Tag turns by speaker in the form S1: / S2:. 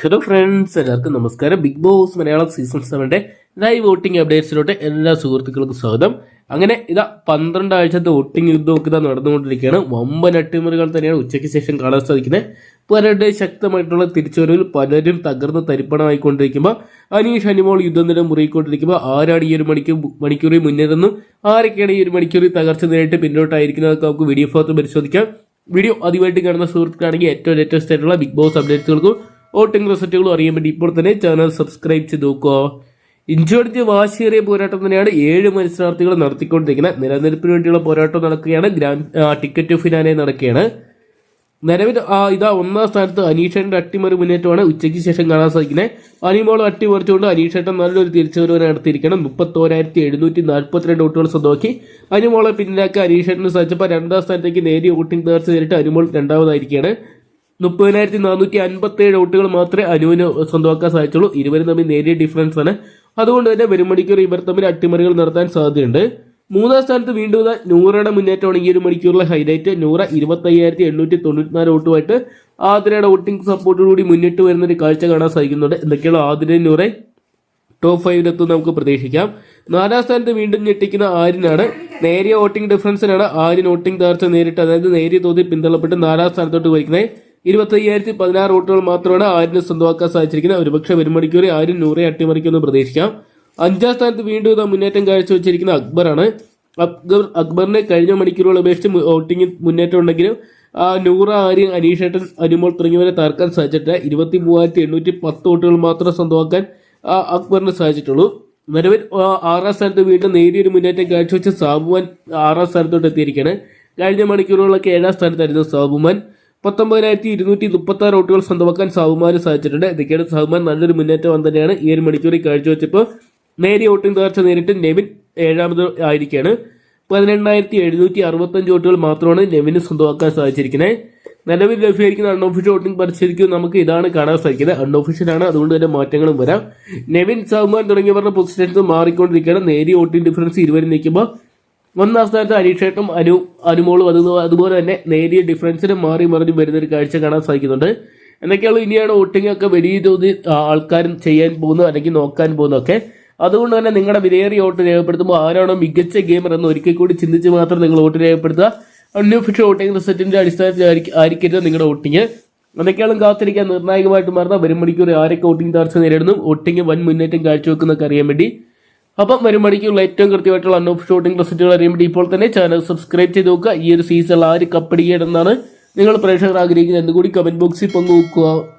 S1: Hello friends എല്ലാവർക്കും നമസ്കാരം. Big Boss Malayalam season സെവന്റെ ലൈവ് വോട്ടിംഗ് അപ്ഡേറ്റ്സിലോട്ട് എല്ലാ സുഹൃത്തുക്കൾക്കും സ്വാഗതം. അങ്ങനെ ഇതാ പന്ത്രണ്ട് ആഴ്ചത്തെ വോട്ടിംഗ് യുദ്ധമൊക്കെ ഇതാ നടന്നുകൊണ്ടിരിക്കുകയാണ്. വമ്പൻ അട്ടിമറികൾ തന്നെയാണ് ഉച്ചയ്ക്ക് ശേഷം കാണാൻ സാധിക്കുന്നത്. പലരുടെ ശക്തമായിട്ടുള്ള തിരിച്ചുവരവിൽ പലരും തകർന്ന് തരിപ്പണമായിക്കൊണ്ടിരിക്കുമ്പോൾ അനീഷ് അനിമോൾ യുദ്ധം നില മുറിയിക്കൊണ്ടിരിക്കുമ്പോൾ ആരാണ് ഈ ഒരു മണിക്കൂർ മണിക്കൂറിൽ മുന്നേറുന്നു ആരൊക്കെയാണ് ഈ ഒരു മണിക്കൂറിൽ തകർച്ച നേരിട്ട് പിന്നോട്ടായിരിക്കുന്നതൊക്കെ നമുക്ക് വീഡിയോ ഭാഗത്ത് പരിശോധിക്കാം. വീഡിയോ ആദ്യമായിട്ട് കാണുന്ന സുഹൃത്തുക്കളാണെങ്കിൽ ഏറ്റവും ലേറ്റസ്റ്റ് ആയിട്ടുള്ള ബിഗ് ബോസ് അപ്ഡേറ്റ്സുകൾക്കും വോട്ടിംഗ് റിസൾട്ടുകളും അറിയാൻ വേണ്ടി ഇപ്പോൾ തന്നെ ചാനൽ സബ്സ്ക്രൈബ് ചെയ്ത് നോക്കുക. ഇഞ്ചോടിച്ച് വാശിയേറിയ പോരാട്ടം തന്നെയാണ് ഏഴ് മത്സരാർത്ഥികൾ നടത്തിക്കൊണ്ടിരിക്കുന്നത്. നിലനിൽപ്പിന് വേണ്ടിയുള്ള പോരാട്ടം നടക്കുകയാണ്. ഗ്രാൻഡ് ടിക്കറ്റ് ഫിനാലെ നടക്കുകയാണ്. നിലവിൽ ഇതാ ഒന്നാം സ്ഥാനത്ത് അനീഷന്റെ അട്ടിമറി മുന്നേറ്റമാണ് ഉച്ചയ്ക്ക് ശേഷം കാണാൻ സാധിക്കുന്നത്. അനിമോൾ അട്ടിമറിച്ചുകൊണ്ട് അനീഷേട്ടൻ നല്ലൊരു തിരിച്ചുവരവ് നടത്തിയിരിക്കണം മുപ്പത്തോരായിരത്തി എഴുന്നൂറ്റി നാൽപ്പത്തിരണ്ട് വോട്ടുകൾ സ്വന്തമാക്കി. അനിമോളെ പിന്നിലാക്കി അനീഷേട്ടന് സാധിച്ചപ്പോൾ രണ്ടാം സ്ഥാനത്തേക്ക് നേരിയ വോട്ടിംഗ് തകർച്ച നേരിട്ട് അനിമോൾ രണ്ടാമതായിരിക്കുകയാണ്. മുപ്പതിനായിരത്തി നാനൂറ്റി അൻപത്തി ഏഴ് വോട്ടുകൾ മാത്രമേ അനുവിന് സ്വന്തമാക്കാൻ സാധിച്ചുള്ളൂ. ഇരുവരും തമ്മിൽ നേരിയ ഡിഫറൻസ് ആണ്. അതുകൊണ്ട് തന്നെ വരും മണിക്കൂർ ഇവർ തമ്മിൽ അട്ടിമറികൾ നടത്താൻ സാധ്യതയുണ്ട്. മൂന്നാം സ്ഥാനത്ത് വീണ്ടും നൂറയുടെ മുന്നേറ്റമാണ് ഈ ഒരു മണിക്കൂറിലെ ഹൈലൈറ്റ് നൂറ ഇരുപത്തയ്യായിരത്തി എണ്ണൂറ്റി തൊണ്ണൂറ്റിനാല് വോട്ടുമായിട്ട് ആതിരയുടെ വോട്ടിംഗ് സപ്പോർട്ടോടുകൂടി മുന്നിട്ട് വരുന്ന ഒരു കാഴ്ച കാണാൻ സാധിക്കുന്നുണ്ട്. എന്തൊക്കെയാണ് ആതിരയും നൂറെ? ടോപ്പ് ഫൈവിലെത്തും നമുക്ക് പ്രതീക്ഷിക്കാം. നാലാം സ്ഥാനത്ത് വീണ്ടും ഞെട്ടിക്കുന്ന ആര്യനാണ്. നേരിയ വോട്ടിംഗ് ഡിഫറൻസിനാണ് ആര്യൻ വോട്ടിംഗ് തകർച്ച നേരിട്ട് അതായത് നേരിയ തോതിൽ പിന്തള്ളപ്പെട്ട് നാലാം സ്ഥാനത്തോട്ട് വയ്ക്കുന്നത് ഇരുപത്തി അയ്യായിരത്തി പതിനാറ് വോട്ടുകൾ മാത്രമാണ് ആര്യന് സ്വന്തമാക്കാൻ സാധിച്ചിരിക്കുന്നത്. ഒരുപക്ഷെ ഒരു മണിക്കൂർ ആര്യൻ നൂറെ അട്ടിമറിക്കുമെന്ന് പ്രതീക്ഷിക്കാം. അഞ്ചാം സ്ഥാനത്ത് വീണ്ടും ഇതാ മുന്നേറ്റം കാഴ്ചവെച്ചിരിക്കുന്ന അക്ബറാണ്. അക്ബർ അക്ബറിനെ കഴിഞ്ഞ മണിക്കൂറുകൾ അപേക്ഷിച്ച് വോട്ടിംഗ് മുന്നേറ്റം ഉണ്ടെങ്കിലും ആ നൂറ ആര്യൻ അനീഷേട്ടൻ അനുമോൾ തുടങ്ങിയവരെ തകർക്കാൻ സാധിച്ചിട്ടില്ല. ഇരുപത്തി മൂവായിരത്തി എണ്ണൂറ്റി പത്ത് വോട്ടുകൾ മാത്രം സ്വന്തമാക്കാൻ ആ, അക്ബറിന് സാധിച്ചിട്ടുള്ളൂ. നിലവിൽ ആറാം സ്ഥാനത്ത് വീണ്ടും നേരിയൊരു മുന്നേറ്റം കാഴ്ചവെച്ച് സാബുമാൻ ആറാം സ്ഥാനത്തോട്ട് എത്തിയിരിക്കുകയാണ്. കഴിഞ്ഞ മണിക്കൂറുകളൊക്കെ ഏഴാം സ്ഥാനത്തായിരുന്നു സാബുമാൻ പത്തൊമ്പതിനായിരത്തി ഇരുന്നൂറ്റി മുപ്പത്തി ആറ് വോട്ടുകൾ സ്വന്തമാക്കാൻ സാബുമാന് സാധിച്ചിട്ടുണ്ട്. ഇതൊക്കെയാണ് സാബുമാൻ നല്ലൊരു മുന്നേറ്റം തന്നെയാണ് ഈ ഒരു മണിക്കൂറിൽ കാഴ്ചവെച്ചപ്പോൾ നേരിയ വോട്ടിംഗ് തകർച്ച നേരിട്ട് നെവിൻ ഏഴാമത് ആയിരിക്കുകയാണ് പതിനെണ്ണായിരത്തി എഴുന്നൂറ്റി അറുപത്തഞ്ച് വോട്ടുകൾ മാത്രമാണ് നെവിന് സ്വന്തമാക്കാൻ സാധിച്ചിരിക്കുന്നത്. നിലവിൽ ലഭ്യമായിരിക്കുന്ന അൺഒഫീഷ്യൽ വോട്ടിംഗ് പരിശോധിക്കും നമുക്ക് ഇതാണ് കാണാൻ സാധിക്കുന്നത്. അൺഓഫീഷ്യൽ ആണ് അതുകൊണ്ട് തന്നെ മാറ്റങ്ങളും വരാം. നെവിൻ സൗമാൻ തുടങ്ങിയവരുടെ പൊസിഷൻസ് മാറിക്കൊണ്ടിരിക്കുകയാണ്. നേരിയ വോട്ടിംഗ് ഡിഫറൻസ് ഇരുവരും നിൽക്കുമ്പോൾ ഒന്നാം സ്ഥാനത്ത് അനീഷേട്ടും അനു അനുമോളും അത് അതുപോലെ തന്നെ നേരിയ ഡിഫറൻസിന് മാറി മറിഞ്ഞ് വരുന്ന ഒരു കാഴ്ച കാണാൻ സാധിക്കുന്നുണ്ട്. എന്തൊക്കെയാണ് ഇനിയാണ് വോട്ടിംഗ് ഒക്കെ വലിയ തോതിൽ ആൾക്കാരും ചെയ്യാൻ പോകുന്നത് അല്ലെങ്കിൽ നോക്കാൻ പോകുന്നതൊക്കെ. അതുകൊണ്ട് തന്നെ നിങ്ങളുടെ വിലയേറിയ വോട്ട് രേഖപ്പെടുത്തുമ്പോൾ ആരാണോ മികച്ച ഗെയിമർ എന്ന് ഒരിക്കൽ കൂടി ചിന്തിച്ച് മാത്രം നിങ്ങൾ വോട്ട് രേഖപ്പെടുത്തുക. അൺഒഫീഷ്യൽ വോട്ടിംഗ് റിസൾട്ടിന്റെ അടിസ്ഥാനത്തിൽ ആയിരിക്കും- ആയിരിക്കരുത് നിങ്ങളുടെ വോട്ടിംഗ്. എന്തൊക്കെയാണ് കാത്തിരിക്കാൻ നിർണായകമായിട്ട് മാറുന്ന വരും മണിക്കൂർ ആരൊക്കെ വോട്ടിംഗ് തകർച്ച നേരിടുന്നു വോട്ടിംഗ് വൻ മുന്നേറ്റം കാഴ്ചവെക്കുന്നൊക്കെ അറിയാൻ വേണ്ടി അപ്പം വരും മണിക്കുള്ള ഏറ്റവും കൃത്യമായിട്ടുള്ള അൺഓഫ് ഷോട്ടിംഗ് റിസൾട്ടുകൾ അറിയുമ്പോൾ ഇപ്പോൾ തന്നെ ചാനൽ സബ്സ്ക്രൈബ് ചെയ്ത് നോക്കുക. ഈ ഒരു സീസണിൽ ആര് കപ്പടിക്കണമെന്നാണ് നിങ്ങൾ പ്രേക്ഷകർ ആഗ്രഹിക്കുന്നത്. കൂടി കമന്റ് ബോക്സിൽ പങ്കുവെക്കുക.